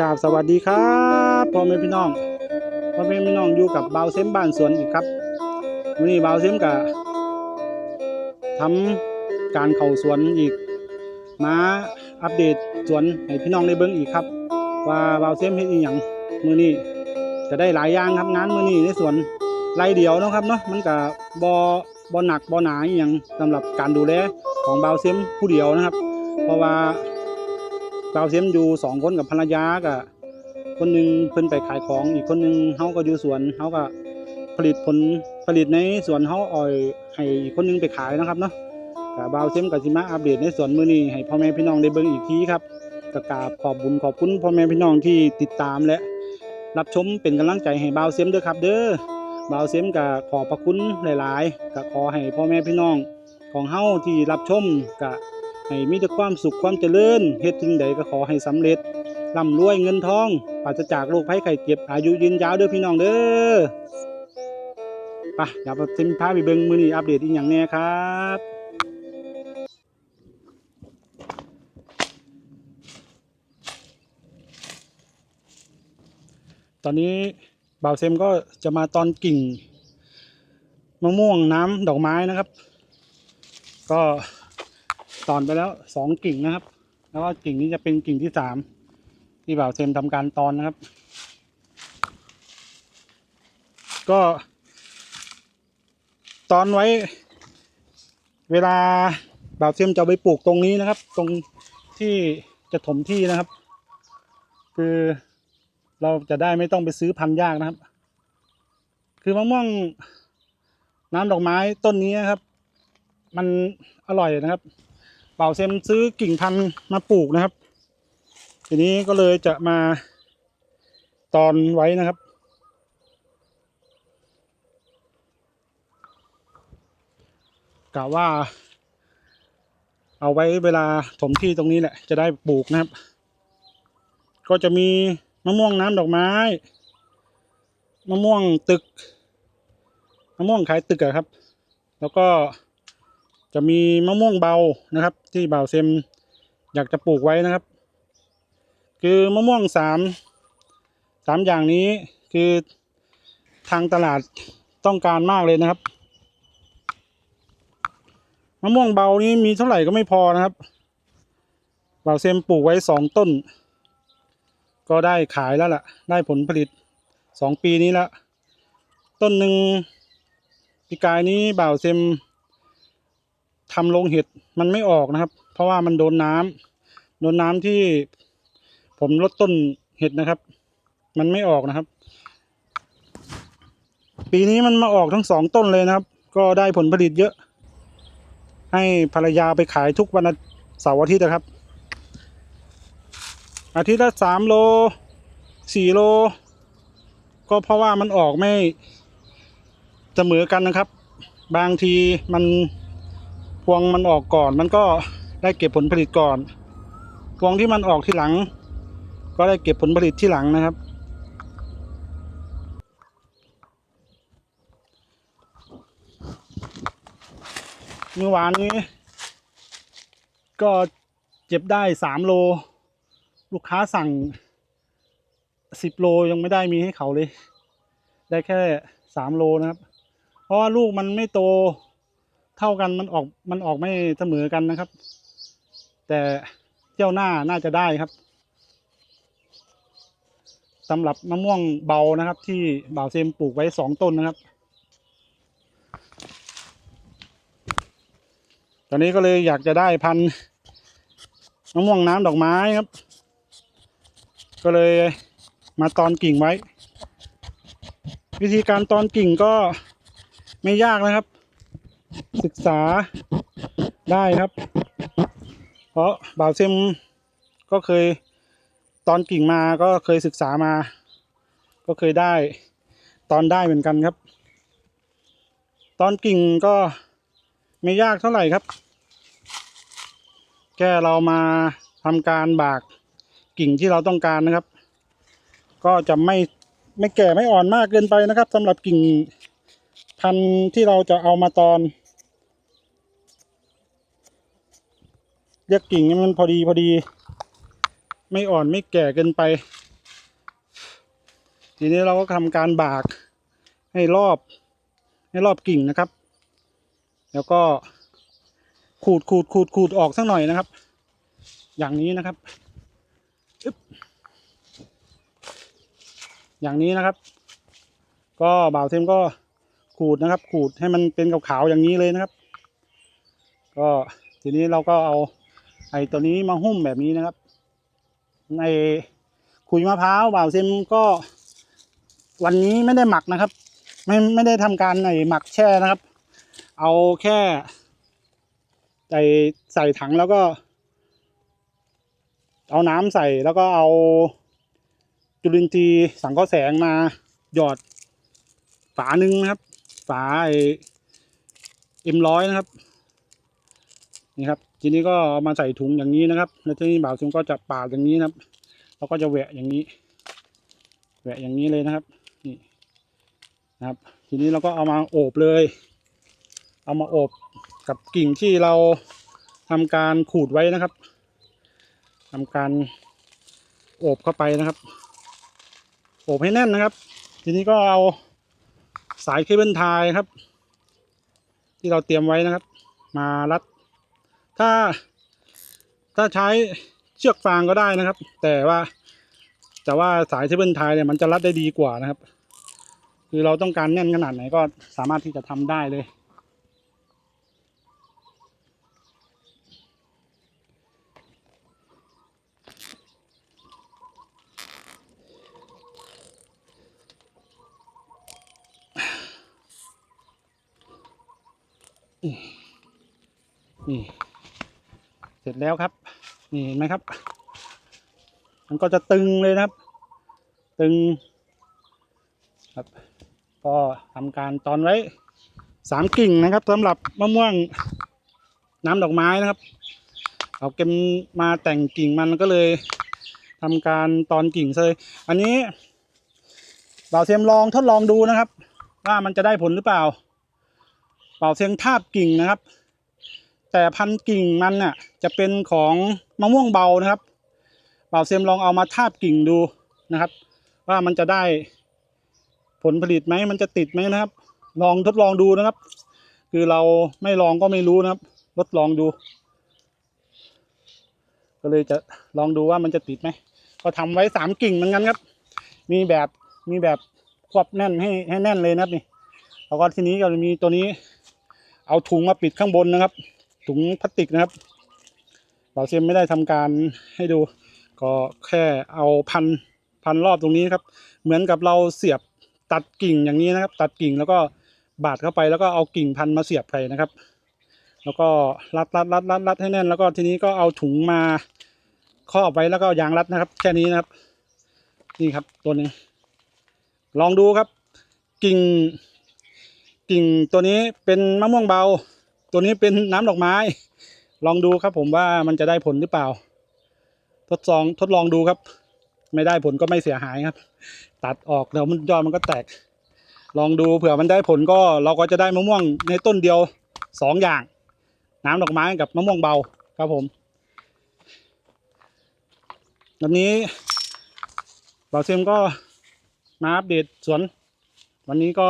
กาบสวัสดีครับพ่อแม่พี่น้องพ่อแม่พี่น้องอยู่กับเบาเซมบ้านสวนอีกครับวันนี้เบาเซมกับทำการเข้าสวนอีกมาอัปเดตสวนให้พี่น้องได้เบิ่งอีกครับ ว่าเบาเซมเฮ็ดอีหยังมือนี้จะได้หลายอย่างครับงานมือนี้ในสวนไรเดียวนะครับเนาะมันก็บ่บ่หนักบ่หนาอีหยังสำหรับการดูแลของเบาเซมผู้เดียวนะครับ เพราะว่า บาเซมอยู่สองคนกับภรรยากับคนหนึ่งเพิ่นไปขายของอีกคนหนึ่งเฮาก็อยู่สวนเฮาก็ผลิตผลผลิตในสวนเฮาอ่อยให้อีกคนหนึงไปขายนะครับเนาะกับเบาเซมกับสิมาอัปเดตในสวนมื้อนี้ให้พ่อแม่พี่น้องได้เบิ่งอีกทีครับก็กราบขอบบุญขอบคุณพ่อแม่พี่น้องที่ติดตามและ รับชมเป็นกำลังใจให้เบาเซมด้วยครับ เด้อเบาเซมก็ขอบพระคุณหลาย ๆก็ขอให้พ่อแม่พี่น้องของเฮาที่รับชมก็ ให้มีแต่ความสุขความเจริญเฮ็ดสิ่งใดก็ขอให้สำเร็จร่ำรวยเงินทองปราศจากโรคภัยไข้เจ็บอายุยืนยาวเด้อพี่น้องเด้อไปเดี๋ยวเซมพาไปเบิ่งมื้อนี้อัปเดตอีกอย่างแน่ครับตอนนี้บ่าวเซมก็จะมาตอนกิ่งมะม่วงน้ำดอกไม้นะครับ ก็ ตอนไปแล้วสองกิ่งนะครับ แล้วก็กิ่งนี้จะเป็นกิ่งที่สามที่บ่าวเซมทำการตอนนะครับ ก็ ตอนไว้ เวลาบ่าวเซมจะไปปลูกตรงนี้นะครับ ตรงที่จะถมที่นะครับ คือเราจะได้ไม่ต้องไปซื้อพันธุ์ยากนะครับ คือมะม่วงน้ำดอกไม้ต้นนี้นะครับ มันอร่อยนะครับ ป่าเซมซื้อกิ่งพันธุ์มาปลูกนะครับ ทีนี้ก็เลยจะมาตอนไว้นะครับ กะว่า เอาไว้เวลาถมที่ตรงนี้แหละ จะได้ปลูกนะครับ ก็จะมีมะม่วงน้ำดอกไม้ มะม่วงตึก มะม่วงขายตึกอะครับ แล้วก็ จะมีมะม่วงเบานะครับ ที่บ่าวเซมอยากจะปลูกไว้นะครับ คือมะม่วงสามสามอย่างนี้คือทางตลาดต้องการมากเลยนะครับมะม่วงเบานี้มีเท่าไหร่ก็ไม่พอนะครับบ่าวเซมปลูกไว้สองต้น ก็ได้ขายแล้วล่ะ ได้ผลผลิตสองปีนี้แล้วต้นหนึ่งปีกายนี้บ่าวเซม ทำลงเห็ดมันไม่ออกนะครับ เพราะว่ามันโดนน้ำโดนน้ำที่ผมลดต้นเห็ดนะครับ มันไม่ออกนะครับ ปีนี้มันมาออกทั้งสองต้นเลยนะครับ ก็ได้ผลผลิตเยอะ ให้ภรรยาไปขายทุกวันเสาร์อาทิตย์นะครับ อาทิตย์ละสามโลสี่โล ก็เพราะว่ามันออกไม่เสมอกันนะครับ บางทีมัน พวงมันออกก่อนมันก็ได้เก็บผลผลิตก่อน พวงที่มันออกที่หลัง ก็ได้เก็บผลผลิตที่หลังนะครับเมื่อวานนี้ ก็เจ็บได้สามโล ลูกค้าสั่งสิบโลยังไม่ได้มีให้เขาเลย ได้แค่สามโลนะครับ เพราะว่าลูกมันไม่โต เท่ากันมันออกมันออกไม่เสมอกันนะครับ แต่เที่ยวหน้าน่าจะได้ครับสำหรับมะม่วงเบานะครับ ที่บ่าวเซมปลูกไว้สองต้นนะครับ ตอนนี้ก็เลยอยากจะได้พันธุ์มะม่วงน้ำดอกไม้ครับ ก็เลยมาตอนกิ่งไว้ วิธีการตอนกิ่งก็ไม่ยากนะครับ ศึกษาได้ครับ เพราะบ่าวเซมก็เคยตอนกิ่งมาก็เคยศึกษามา ก็เคยได้ตอนได้เหมือนกันครับ ตอนกิ่งก็ไม่ยากเท่าไหร่ครับ แค่เรามาทำการบากกิ่งที่เราต้องการนะครับ ก็จะไม่ไม่แก่ไม่อ่อนมากเกินไปนะครับสำหรับกิ่งพันธุ์ที่เราจะเอามาตอนเรี ยกกิ่งให้มันพอดีพอดี ไม่อ่อนไม่แก่เกินไป ทีนี้เราก็ทำการบากให้รอบ ให้รอบกิ่งนะครับ แล้วก็ขูดขูดขูดขูดออกสักหน่อยนะครับ อย่างนี้นะครับอึ๊บอย่างนี้นะครับ ก็บ่าวเทมก็ขูดนะครับ ขูดให้มันเป็นขาวๆอย่างนี้เลยนะครับ ก็ทีนี้เราก็เอา ไอ้ตัวนี้มาหุ้มแบบนี้นะครับ ในขุยมะพร้าวบ่าวเซมก็ วันนี้ไม่ได้หมักนะครับ ไม่ไม่ได้ทำการไอ้หมักแช่นะครับ เอาแค่ใส่ใส่ถังแล้วก็ เอาน้ำใส่แล้วก็เอาจุลินทรีย์สังเคราะห์แสงมาหยอดฝาหนึ่งนะครับ ฝาไอเอ็มร้อยนะครับ นี่ครับ ทีนี้ก็เอามาใส่ถุงอย่างนี้นะครับ แล้วทีนี้บ่าวซุงก็จะปาดอย่างนี้นะครับ แล้วก็จะแหวะอย่างนี้ แหวะอย่างนี้เลยนะครับ นี่นะครับ ทีนี้เราก็เอามาโอบเลย เอามาโอบกับกิ่งที่เราทำการขูดไว้นะครับทำการโอบเข้าไปนะครับ โอบให้แน่นนะครับ ทีนี้ก็เอาสายเคเบิลไทยครับ ที่เราเตรียมไว้นะครับ มารัด ถ้า ถ้าใช้เชือกฟางก็ได้นะครับ แต่ว่าแต่ว่าสายเคเบิลไทยเนี่ยมันจะรัดได้ดีกว่านะครับ คือเราต้องการแน่นขนาดไหนก็สามารถที่จะทำได้เลยนี่ เสร็จแล้วครับ นี่เห็นไหมครับ มันก็จะตึงเลยนะครับ ตึง ครับ ก็ทำการตอนไว้สามกิ่งนะครับสำหรับมะม่วงน้ำดอกไม้นะครับเอาเก็มมาแต่งกิ่งมันก็เลยทำการตอนกิ่งเลย อันนี้บ่าวเทียมลองทดลองดูนะครับ ว่ามันจะได้ผลหรือเปล่าบ่าเทียมทาบกิ่งนะครับ แต่พันกิ่งมันน่ะจะเป็นของมะม่วงเบานะครับเบาเซมลองเอามาทาบกิ่งดูนะครับ ว่ามันจะได้ผลผลิตไหมมันจะติดไหมนะครับ ลองทดลองดูนะครับ คือเราไม่ลองก็ไม่รู้นะครับทดลองดู ก็เลยจะลองดูว่ามันจะติดไหมก็ทำไว้สามกิ่งเหมือนกันครับ มีแบบมีแบบควบแน่นให้ให้แน่นเลยนะครับนี่แล้วก็ทีนี้ก็จะมีตัวนี้ เอาถุงมาปิดข้างบนนะครับ ถุงพลาสติกนะครับเราเซียมไม่ได้ทำการให้ดู ก็แค่เอาพันพันรอบตรงนี้ครับ เหมือนกับเราเสียบตัดกิ่งอย่างนี้นะครับ ตัดกิ่งแล้วก็บาดเข้าไปแล้วก็เอากิ่งพันมาเสียบไปนะครับ แล้วก็รัดรัดรัดรัดรัดให้แน่น แล้วก็ทีนี้ก็เอาถุงมาครอบไว้แล้วก็ยางรัดนะครับ แค่นี้นะครับ นี่ครับตัวนึงลองดูครับ กิ่ง กิ่งตัวนี้เป็นมะม่วงเบา ตัวนี้เป็นน้ำดอกไม้ ลองดูครับผมว่ามันจะได้ผลหรือเปล่า ทดลองทดลองดูครับ ไม่ได้ผลก็ไม่เสียหายครับ ตัดออกแล้วมันยอดมันก็แตก ลองดูเผื่อมันได้ผลก็เราก็จะได้มะม่วงในต้นเดียวสองอย่าง น้ำดอกไม้กับมะม่วงเบาครับผมวันนี้บ่าวเซมก็มาอัปเดตสวน วันนี้ก็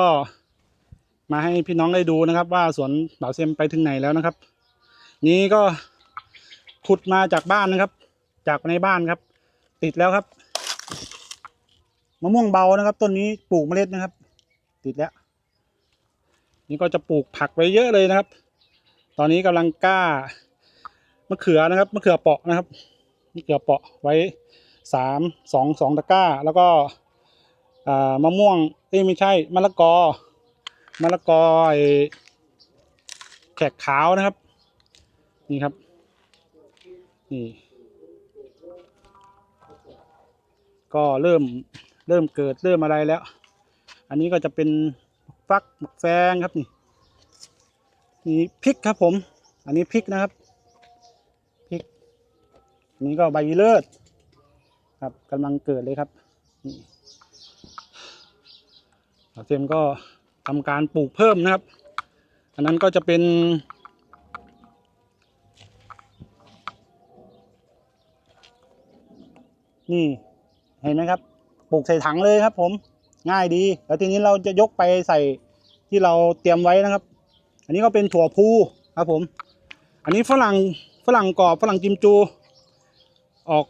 มาให้พี่น้องได้ดูนะครับ ว่าสวนบ่าวเซมไปถึงไหนแล้วนะครับ นี้ก็ขุดมาจากบ้านนะครับ จากในบ้านครับ ติดแล้วครับมะม่วงเบานะครับ ต้นนี้ปลูกเมล็ดนะครับ ติดแล้ว นี่ก็จะปลูกผักไว้เยอะเลยนะครับ ตอนนี้กำลังกล้ามะเขือนะครับมะเขือเปาะนะครับมะเขือเปาะไว้สามสองสองตะกร้า แล้วก็อ่ามะม่วงเอ้ไม่ใช่มะละกอ มะละกอแขกขาวนะครับ นี่ครับ นี่ ก็เริ่มเริ่มเกิดเริ่มอะไรแล้ว อันนี้ก็จะเป็นฟักหมักแฟงครับนี่นี่พริกครับผม อันนี้พริกนะครับพริกนนี้ก็ใบเลิศครับกำลังเกิดเลยครับนี่เซมก็ ทำการปลูกเพิ่มนะครับ อันนั้นก็จะเป็นนี่เห็นไหมครับ ปลูกใส่ถังเลยครับ ผมง่ายดี แล้วทีนี้เราจะยกไปใส่ที่เราเตรียมไว้นะครับ อันนี้ก็เป็นถั่วพูครับผม อันนี้ฝรั่งฝรั่งกรอบฝรั่งจิมจู ออก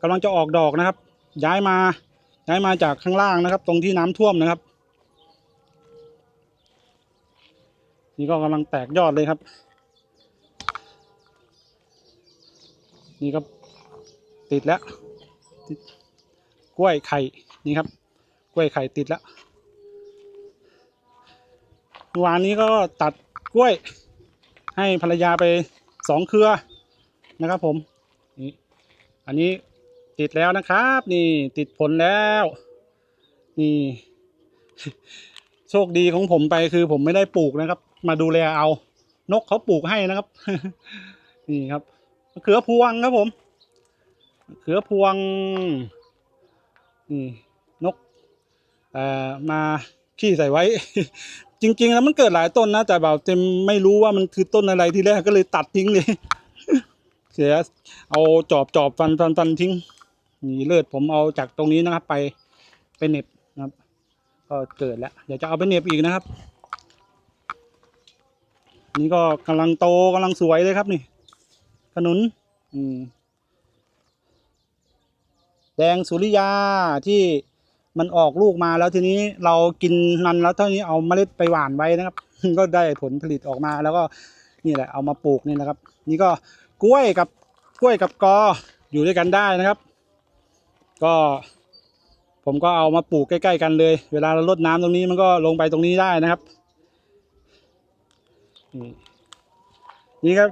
กำลังจะออกดอกนะครับ ย้ายมาย้ายมาจากข้างล่างนะครับ ตรงที่น้ำท่วมนะครับ นี่ก็กำลังแตกยอดเลยครับ นี่ก็ติดแล้วกล้วยไข่นี่ครับ กล้วยไข่ติดแล้ววานนี้ก็ตัดกล้วย ให้ภรรยาไปสองเครือนะครับ ผมนี่อันนี้ติดแล้วนะครับ นี่ติดผลแล้ว นี่ โชคดีของผมไปคือผมไม่ได้ปลูกนะครับ มาดูแลเอา นกเขาปลูกให้นะครับ นี่ครับมะเขือพวงครับผมมะเขือพวงนี่นกเอ่อมาขี้ใส่ไว้ จริง ๆ แล้วมันเกิดหลายต้นนะ แต่แบบเต็มไม่รู้ว่ามันคือต้นอะไรที่แรกก็เลยตัดทิ้งเลยเสียเอาจอบจอบฟันฟันฟันทิ้งนี่เลือดผมเอาจากตรงนี้นะครับ ไปไปเน็บนะครับ ก็เกิดแล้วเดี๋ยวจะเอาไปเน็บอีกนะครับ นี่ก็กำลังโตกำลังสวยเลยครับนี่ขนุนแดงสุริยาที่มันออกลูกมาแล้วทีนี้เรากินนันแล้วเท่านี้เอาเมล็ดไปหว่านไว้นะครับ ก็ได้ผลผลิตออกมาแล้วก็นี่แหละเอามาปลูกนี่นะครับ นี่ก็กล้วยกับกล้วยกับกออยู่ด้วยกันได้นะครับ ก็ ผมก็เอามาปลูกใกล้ ๆ กันเลย เวลาเรารดน้ำตรงนี้มันก็ลงไปตรงนี้ได้นะครับ นี่ครับ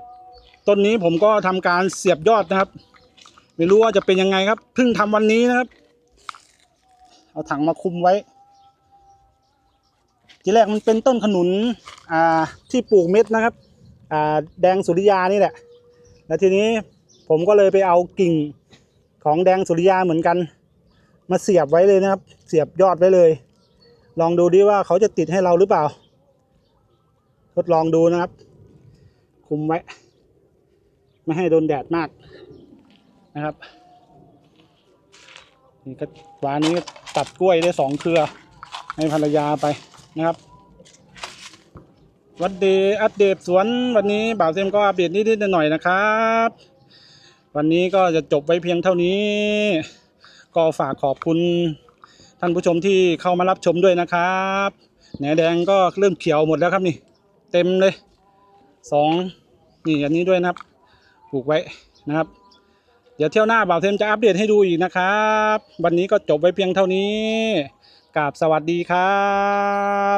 ต้นนี้ผมก็ทำการเสียบยอดนะครับ ไม่รู้ว่าจะเป็นยังไงครับเพิ่งทำวันนี้นะครับ เอาถังมาคุมไว้ ทีแรกมันเป็นต้นขนุนอ่าที่ปลูกเม็ดนะครับ อ่าแดงสุริยานี่แหละ แล้วทีนี้ผมก็เลยไปเอากิ่งของแดงสุริยาเหมือนกัน มาเสียบไว้เลยนะครับ เสียบยอดไว้เลย ลองดูดิว่าเขาจะติดให้เราหรือเปล่า ทดลองดูนะครับ คุมไว้ ไม่ให้โดนแดดมากนะครับนี่ก็วานนี้ตัดกล้วยได้สองเครือ ให้ภรรยาไปนะครับ วันเดย์อัปเดตสวนวันนี้บ่าวเซมก็อัปเดตนิดๆหน่อยๆนะครับ วันนี้ก็จะจบไว้เพียงเท่านี้ ก็ฝากขอบคุณท่านผู้ชมที่เข้ามารับชมด้วยนะครับแหนแดงก็เริ่มเขียวหมดแล้วครับนี่ เต็มเลยสองนี่อันนี้ด้วยนะครับปลูกไว้นะครับ เดี๋ยวเที่ยวหน้าบ่าวเทมจะอัปเดตให้ดูอีกนะครับ วันนี้ก็จบไว้เพียงเท่านี้กราบสวัสดีครั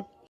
บ